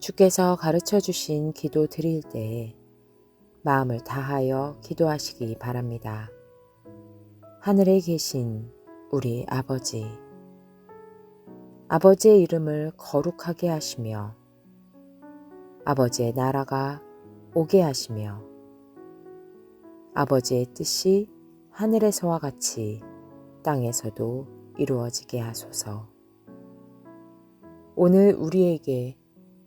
주께서 가르쳐 주신 기도 드릴 때 마음을 다하여 기도하시기 바랍니다. 하늘에 계신 우리 아버지, 아버지의 이름을 거룩하게 하시며 아버지의 나라가 오게 하시며 아버지의 뜻이 하늘에서와 같이 땅에서도 이루어지게 하소서. 오늘 우리에게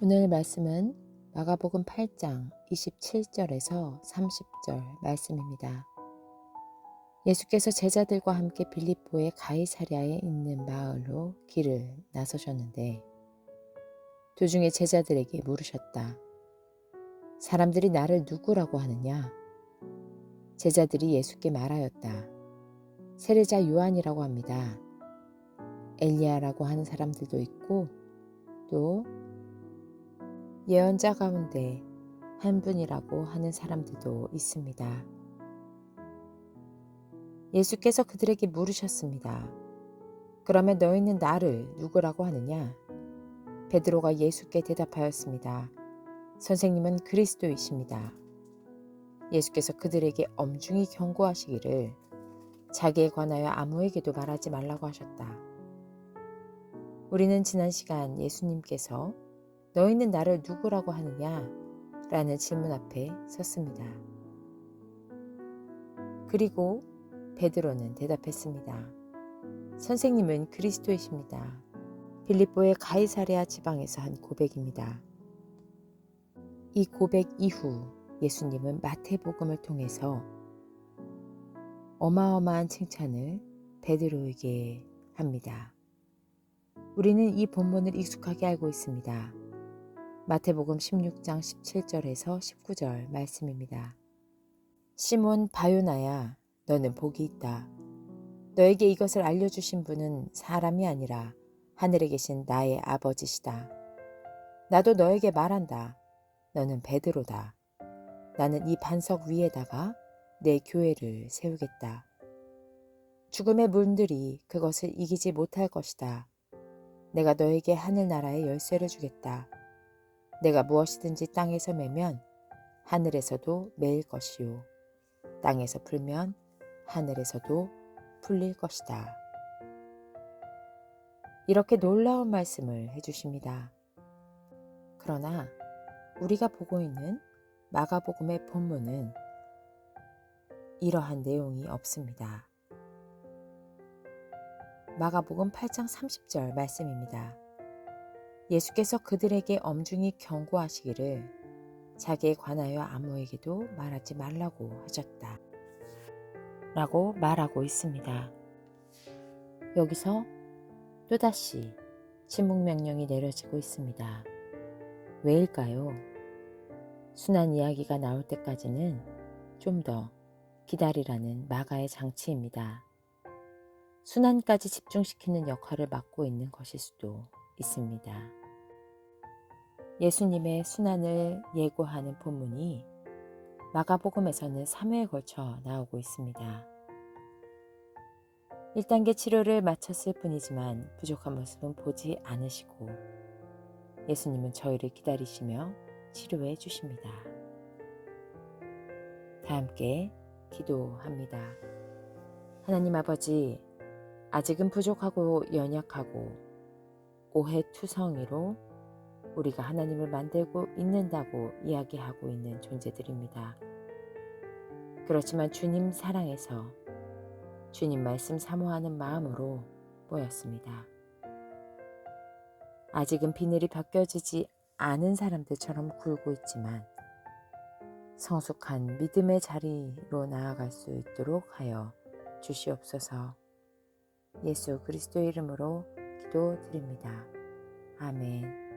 오늘 말씀은 마가복음 8장 27절에서 30절 말씀입니다. 예수께서 제자들과 함께 빌립보의 가이사랴에 있는 마을로 길을 나서셨는데 도중에 제자들에게 물으셨다. 사람들이 나를 누구라고 하느냐? 제자들이 예수께 말하였다. 세례자 요한이라고 합니다. 엘리야라고 하는 사람들도 있고 또 예언자 가운데 한 분이라고 하는 사람들도 있습니다. 예수께서 그들에게 물으셨습니다. 그러면 너희는 나를 누구라고 하느냐? 베드로가 예수께 대답하였습니다. 선생님은 그리스도이십니다. 예수께서 그들에게 엄중히 경고하시기를 자기에 관하여 아무에게도 말하지 말라고 하셨다. 우리는 지난 시간 예수님께서 너희는 나를 누구라고 하느냐? 라는 질문 앞에 섰습니다. 그리고 베드로는 대답했습니다. 선생님은 그리스도이십니다. 빌립보의 가이사레아 지방에서 한 고백입니다. 이 고백 이후 예수님은 마태복음을 통해서 어마어마한 칭찬을 베드로에게 합니다. 우리는 이 본문을 익숙하게 알고 있습니다. 마태복음 16장 17절에서 19절 말씀입니다. 시몬 바요나야 너는 복이 있다. 너에게 이것을 알려주신 분은 사람이 아니라 하늘에 계신 나의 아버지시다. 나도 너에게 말한다. 너는 베드로다. 나는 이 반석 위에다가 내 교회를 세우겠다. 죽음의 문들이 그것을 이기지 못할 것이다. 내가 너에게 하늘나라의 열쇠를 주겠다. 내가 무엇이든지 땅에서 매면 하늘에서도 매일 것이요. 땅에서 풀면 하늘에서도 풀릴 것이다. 이렇게 놀라운 말씀을 해주십니다. 그러나 우리가 보고 있는 마가복음의 본문은 이러한 내용이 없습니다. 마가복음 8장 30절 말씀입니다. 예수께서 그들에게 엄중히 경고하시기를 자기에 관하여 아무에게도 말하지 말라고 하셨다. 라고 말하고 있습니다. 여기서 또다시 침묵 명령이 내려지고 있습니다. 왜일까요? 순한 이야기가 나올 때까지는 좀 더 기다리라는 마가의 장치입니다. 순환까지 집중시키는 역할을 맡고 있는 것일 수도 있습니다. 예수님의 순환을 예고하는 본문이 마가복음에서는 3회에 걸쳐 나오고 있습니다. 1단계 치료를 마쳤을 뿐이지만 부족한 모습은 보지 않으시고 예수님은 저희를 기다리시며 치료해 주십니다. 다 함께 기도합니다. 하나님 아버지, 아직은 부족하고 연약하고 오해 투성이로 우리가 하나님을 만들고 있는다고 이야기하고 있는 존재들입니다. 그렇지만 주님 사랑해서 주님 말씀 사모하는 마음으로 모였습니다. 아직은 비늘이 벗겨지지 않은 사람들처럼 굴고 있지만 성숙한 믿음의 자리로 나아갈 수 있도록 하여 주시옵소서 예수 그리스도 이름으로 기도드립니다. 아멘.